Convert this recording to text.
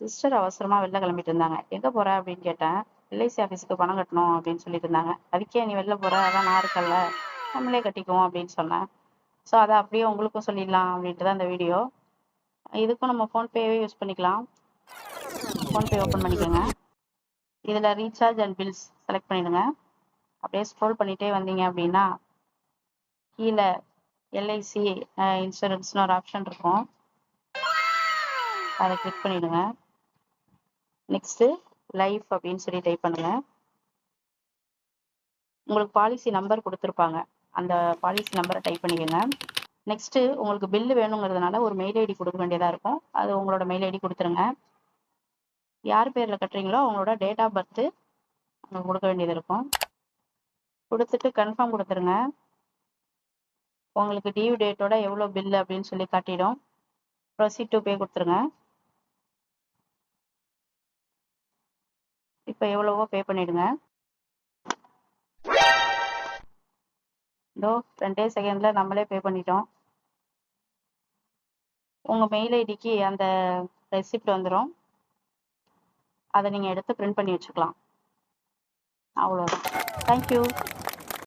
Sister அவசரமா வெளில கிளம்பிட்டு இருந்தாங்க. எங்க போற? அப்படின்னு கேட்டேன். எல்ஐசி ஆஃபீஸுக்கு பணம் கட்டணும் அப்படின்னு சொல்லிட்டு இருந்தாங்க. அதுக்கே நீ வெளில போற? அதான் நான் இருக்கல நம்மளே கட்டிக்குவோம் அப்படின்னு சொன்னேன். ஸோ அதை அப்படியே உங்களுக்கும் சொல்லிடலாம் அப்படின்ட்டு தான் இந்த வீடியோ. இதுக்கும் நம்ம ஃபோன்பேவே யூஸ் பண்ணிக்கலாம். ஃபோன்பே ஓப்பன் பண்ணிக்கோங்க. இதில் ரீசார்ஜ் அண்ட் பில்ஸ் செலக்ட் பண்ணிடுங்க. அப்படியே ஸ்க்ரோல் பண்ணிட்டே வந்தீங்க அப்படின்னா கீழே எல்ஐசி இன்சூரன்ஸ்னு ஒரு ஆப்ஷன் இருக்கும். அதை கிளிக் பண்ணிவிடுங்க நெக்ஸ்ட்டு லைஃப் அப்படின்னு சொல்லி டைப் பண்ணுங்க. உங்களுக்கு பாலிசி நம்பர் கொடுத்துருப்பாங்க. அந்த பாலிசி நம்பரை டைப் பண்ணிக்கோங்க. நெக்ஸ்ட்டு உங்களுக்கு பில்லு வேணுங்கிறதுனால ஒரு மெயில் ஐடி கொடுக்க வேண்டியதாக இருக்கும். அது உங்களோட மெயில் ஐடி கொடுத்துருங்க. யார் பேரில் கட்டுறீங்களோ அவங்களோட டேட் ஆஃப் பர்த்து அங்கே கொடுக்க வேண்டியது இருக்கும். கொடுத்துட்டு கன்ஃபார்ம் கொடுத்துருங்க. உங்களுக்கு டியூ டேட்டோட எவ்வளோ பில்லு அப்படின்னு சொல்லி காட்டிடும். ப்ரொசீட் டு பே கொடுத்துருங்க. இப்போ எவ்வளவோ பே பண்ணிடுங்க. இதோ ரெண்டே செகண்டில் நம்மளே பே பண்ணிட்டோம். உங்கள் மெயில் ஐடிக்கு அந்த ரெசிப்ட் வந்துடும் அதை நீங்கள் எடுத்து பிரிண்ட் பண்ணி வச்சுக்கலாம். அவ்வளோதான் தேங்க்யூ